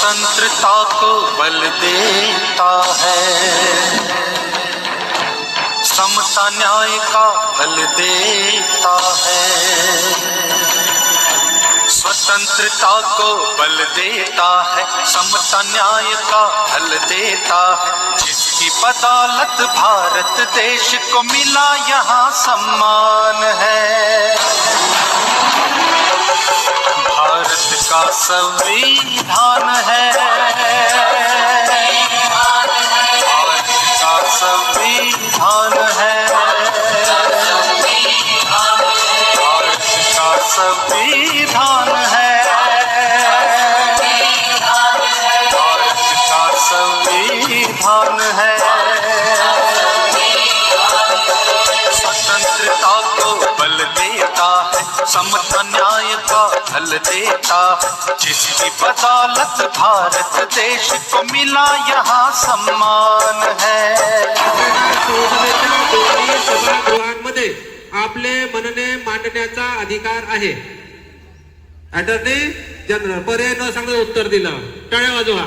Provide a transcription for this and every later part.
स्वतंत्रता को बल देता है। समता न्याय का बल देता है। स्वतंत्रता को बल देता है, समता न्याय का बल देता है। जिसकी बदौलत भारत देश को मिला, यहाँ सम्मान है। का संविधान है। का संविधान है। का संविधान है। का संविधान है। स्वतंत्रता को बल देता है, समता न्याय का फल देता जिसकी बदौलत भारत देश को मिला यहाँ सम्मान है। सभागृहांमध्ये आपले म्हणणे मांडण्याचा अधिकार आहे. अटर्नी जनरल पर्याय न सांगता उत्तर दिलं. टाळ्या वाजवा.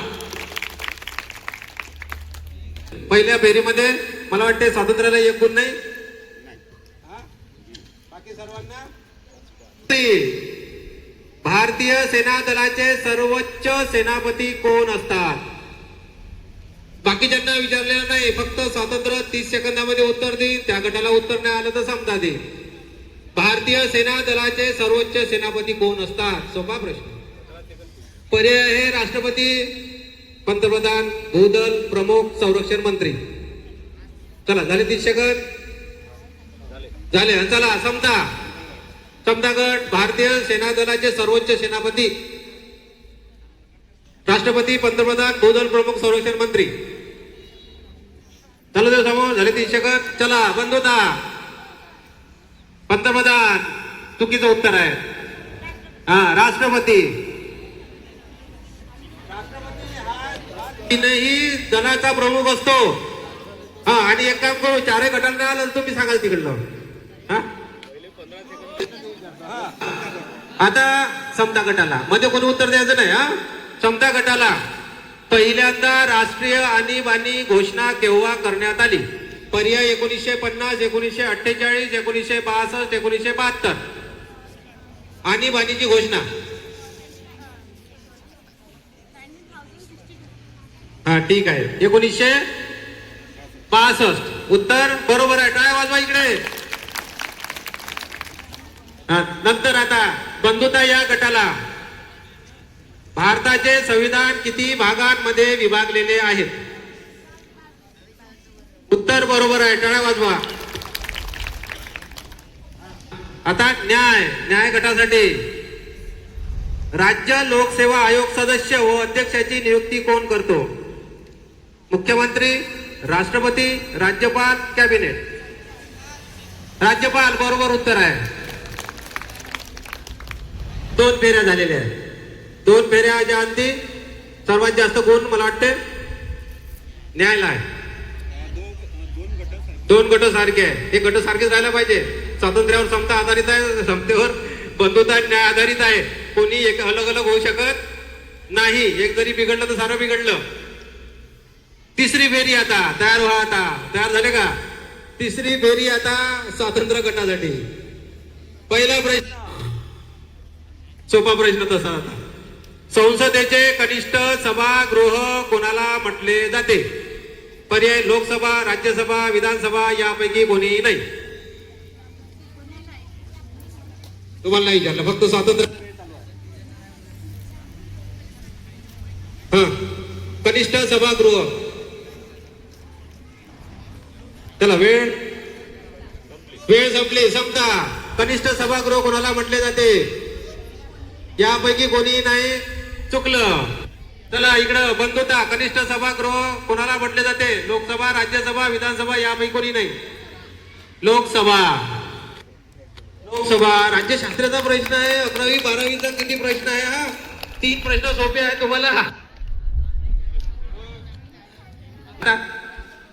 पहिल्या फेरीमध्ये मला वाटते स्वातंत्र्याला एक गुण नाही. हा? बाकी सर्वांना? ते भारतीय सेना दलाचे सर्वोच्च सेनापती कोण असतात? बाकीच्यांना विचारलेलं नाही फक्त स्वातंत्र्य तीस सेकंदामध्ये उत्तर देईल त्या गटाला उत्तर नाही आलं तर समजा दे भारतीय सेना दलाचे सर्वोच्च सेनापती कोण असतात? सोपा प्रश्न. पर्याय आहे राष्ट्रपती पंतप्रधान भूदल प्रमुख संरक्षण मंत्री. चला झाले तीस सेकंद? झाले. चला समजा. समजा गट भारतीय सेना दलाचे सर्वोच्च सेनापती. राष्ट्रपती पंतप्रधान भूदल प्रमुख संरक्षण मंत्री. चला ते समोर झाले तीन सेकंद चला बंद होता पंतप्रधान चुकीचं उत्तर आहे. हा राष्ट्रपती. तीनही दलाचा प्रमुख असतो. हा आणि एक काम करू चारही गटांना आलं तुम्ही सांगाल तिकडलं हा आता समता गटाला. मध्ये कोणी उत्तर द्यायचं नाही हा? समता गटाला. पहिल्यांदा राष्ट्रीय आणीबाणी घोषणा केव्हा करण्यात आली? पर्याय एकोणीसशे पन्नास एकोणीसशे अठ्ठेचाळीस एकोणीसशे बासष्ट एकोणीसशे बहात्तर. आणीबाणीची घोषणा. हा ठीक आहे. एकोणीसशे पासष्ट उत्तर बरोबर आहे. टाळ्या वाजवा इकडे. हा, नंतर आता बंधुता या गटाला भारताचे संविधान किती भागांमध्ये विभागलेले आहेत? उत्तर बरोबर आहे. टळा वाजवा. आता न्याय न्याय गटासाठी. राज्य लोकसेवा आयोग सदस्य व अध्यक्षाची नियुक्ती कोण करतो? मुख्यमंत्री राष्ट्रपती राज्यपाल कॅबिनेट. राज्यपाल बरोबर उत्तर आहे. दोन फेऱ्या झालेल्या आहेत. दोन फेऱ्याच्या अंती. सर्वात जास्त कोण मला वाटते न्यायालय. दोन गट सारखे आहे हे गट सारखेच राहायला पाहिजे. स्वातंत्र्यावर समता आधारित आहे समतेवर बंधुता न्याय आधारित आहे. कोणी एक अलग अलग होऊ शकत नाही. एक जरी बिघडलं तर सारं बिघडलं. तिसरी फेरी आता तयार व्हा आता. तयार झाले का? तिसरी फेरी आता स्वातंत्र्य गटासाठी. पहिला प्रश्न सोपा प्रश्न तसा आता. संसदेचे कनिष्ठ सभागृह कोणाला म्हटले जाते? पर्याय लोकसभा राज्यसभा विधानसभा यापैकी कोणी नाही. तुम्हाला नाही विचारलं फक्त स्वातंत्र्य हा. कनिष्ठ सभागृह. चला वेळ वेळ संपली समजा कनिष्ठ सभागृह कोणाला म्हटले जाते? यापैकी कोणी नाही. चुकलं. चला इकडं बंधुता कनिष्ठ सभागृह कोणाला म्हटले जाते? लोकसभा राज्यसभा विधानसभा यापैकी कोणी नाही. लोकसभा. लोकसभा राज्यशास्त्राचा प्रश्न आहे. अकरावी बारावीचा किती प्रश्न आहे हा? तीन प्रश्न सोपे आहे तुम्हाला.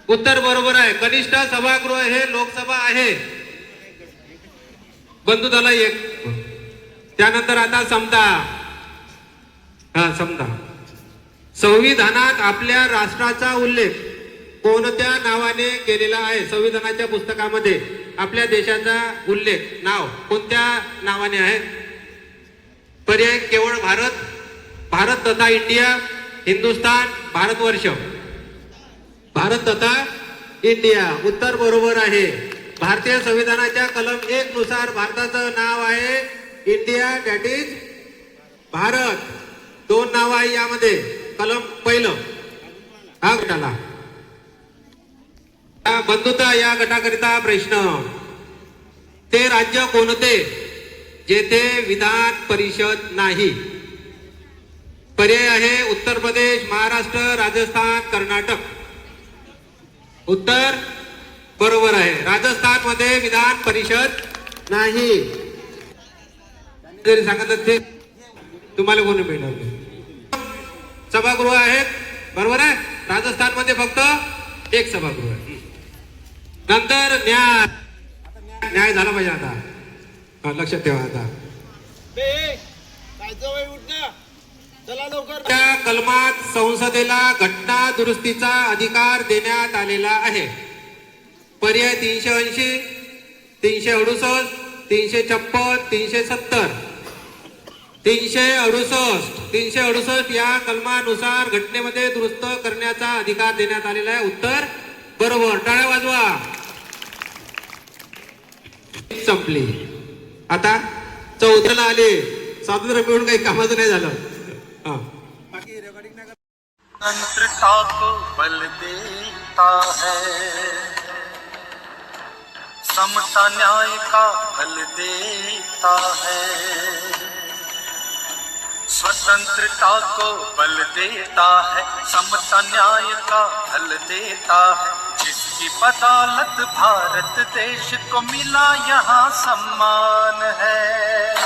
उत्तर बरोबर आहे. कनिष्ठ सभागृह हे लोकसभा आहे. बंधुताला एक. त्यानंतर आता समजा हा समजा. संविधानात आपल्या राष्ट्राचा उल्लेख कोणत्या नावाने केलेला आहे? संविधानाच्या पुस्तकामध्ये आपल्या देशाचा उल्लेख नाव कोणत्या नावाने आहे? पर्याय केवळ भारत भारत तथा इंडिया हिंदुस्तान भारतवर्ष. भारत तथा इंडिया उत्तर बरोबर आहे. भारतीय संविधानाच्या कलम एक नुसार भारताचं नाव आहे इंडिया दॅट इज भारत. दोन नाव आहे यामध्ये. कलम पहिलं. हा गटाला. बंधुता या गटाकरिता प्रश्न. ते राज्य कोणते जेथे विधान परिषद नाही. पर्याय आहे उत्तर प्रदेश महाराष्ट्र राजस्थान कर्नाटक. उत्तर बरोबर आहे. राजस्थानमध्ये विधान परिषद नाही. जरी सांगितलं ते तुम्हाला कोणी मिळणार. सभागृह आहेत बरोबर आहे? राजस्थानमध्ये फक्त एक सभागृह आहे. नंतर न्याय. न्याय झाला पाहिजे आता. लक्षात ठेवा आता. त्या कलमात संसदेला घटना दुरुस्तीचा अधिकार देण्यात आलेला आहे. पर्याय तीनशे ऐंशी तीनशे अडुसष्ट तीनशे छप्पन तीनशे सत्तर. तीनशे अडुसष्ट तीनशे अडुसष्ट या कलमानुसार घटनेमध्ये दुरुस्त करण्याचा अधिकार देण्यात आलेला आहे. उत्तर बरोबर. टाळ्या वाजवा. संपली. आता चौथ्याला आले. स्वातंत्र्य मिळून काही कामाचं नाही झालं. हा. स्वतंत्रता को बल देता है। समता न्याय का बल देता है? स्वतंत्रता को बल देता है समता न्याय का बल देता है। जिसकी बदौलत भारत देश को मिला यहाँ सम्मान है।